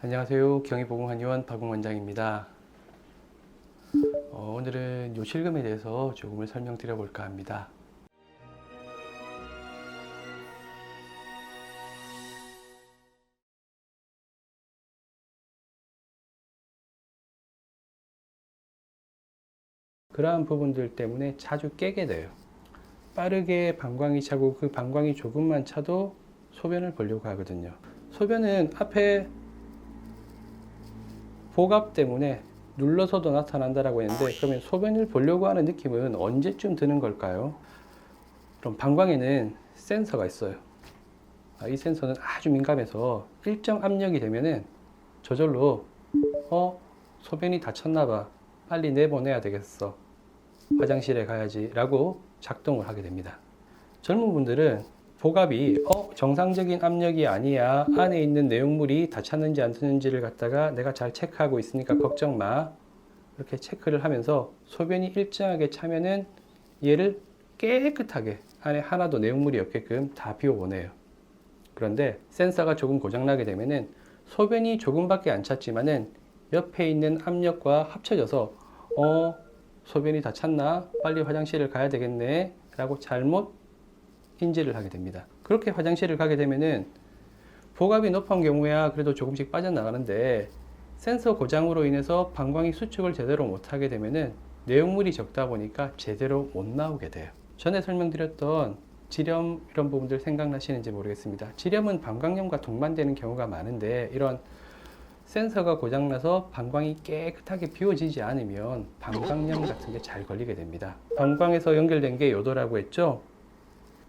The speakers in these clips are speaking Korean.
안녕하세요. 경희보건한의원 박웅 원장입니다. 어, 오늘은 요실금에 대해서 조금을 설명드려 볼까 합니다. 그러한 부분들 때문에 자주 깨게 돼요. 빠르게 방광이 차고 그 방광이 조금만 차도 소변을 보려고 하거든요. 소변은 앞에 복압 때문에 눌러서도 나타난다라고 했는데 그러면 소변을 보려고 하는 느낌은 언제쯤 드는 걸까요? 그럼 방광에는 센서가 있어요. 아, 이 센서는 아주 민감해서 일정 압력이 되면은 저절로 어 소변이 다쳤나 봐 빨리 내보내야 되겠어 화장실에 가야지라고 작동을 하게 됩니다. 젊은 분들은 복압이 어 정상적인 압력이 아니야. 안에 있는 내용물이 다 찼는지 안 찼는지를 갖다가 내가 잘 체크하고 있으니까 걱정 마. 이렇게 체크를 하면서 소변이 일정하게 차면은 얘를 깨끗하게 안에 하나도 내용물이 없게끔 다 비워보내요. 그런데 센서가 조금 고장나게 되면은 소변이 조금밖에 안 찼지만은 옆에 있는 압력과 합쳐져서 어 소변이 다 찼나? 빨리 화장실을 가야 되겠네. 라고 잘못 인지를 하게 됩니다. 그렇게 화장실을 가게 되면은 복압이 높은 경우야 그래도 조금씩 빠져나가는데 센서 고장으로 인해서 방광이 수축을 제대로 못하게 되면은 내용물이 적다 보니까 제대로 못 나오게 돼요. 전에 설명드렸던 지렴 이런 부분들 생각나시는지 모르겠습니다. 지렴은 방광염과 동반되는 경우가 많은데 이런 센서가 고장나서 방광이 깨끗하게 비워지지 않으면 방광염 같은 게 잘 걸리게 됩니다. 방광에서 연결된 게 요도라고 했죠.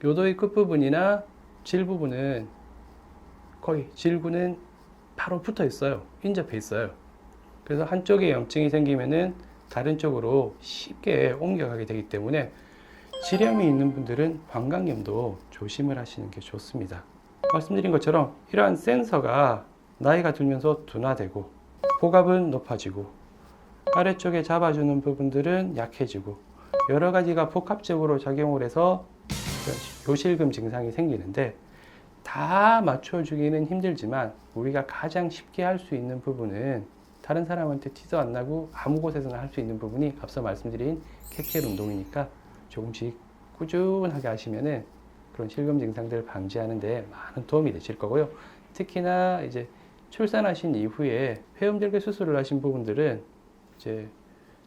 요도의 끝부분이나 질 부분은 거의 질구는 바로 붙어 있어요. 인접해 있어요. 그래서 한쪽에 염증이 생기면은 다른 쪽으로 쉽게 옮겨가게 되기 때문에 지렴이 있는 분들은 방광염도 조심을 하시는 게 좋습니다. 말씀드린 것처럼 이러한 센서가 나이가 들면서 둔화되고 복압은 높아지고 아래쪽에 잡아주는 부분들은 약해지고 여러 가지가 복합적으로 작용을 해서 요실금 증상이 생기는데 다 맞춰주기는 힘들지만 우리가 가장 쉽게 할 수 있는 부분은 다른 사람한테 티도 안 나고 아무 곳에서나 할 수 있는 부분이 앞서 말씀드린 케켈 운동이니까 조금씩 꾸준하게 하시면은 그런 실금 증상들을 방지하는데 많은 도움이 되실 거고요. 특히나 이제 출산하신 이후에 회음절개 수술을 하신 부분들은 이제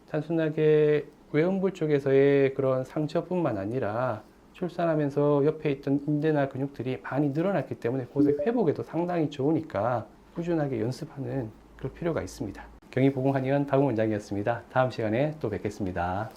단순하게 외음부 쪽에서의 그런 상처뿐만 아니라 출산하면서 옆에 있던 인대나 근육들이 많이 늘어났기 때문에 그것의 회복에도 상당히 좋으니까 꾸준하게 연습하는 그럴 필요가 있습니다. 경희보건한의원 박원 원장이었습니다. 다음 시간에 또 뵙겠습니다.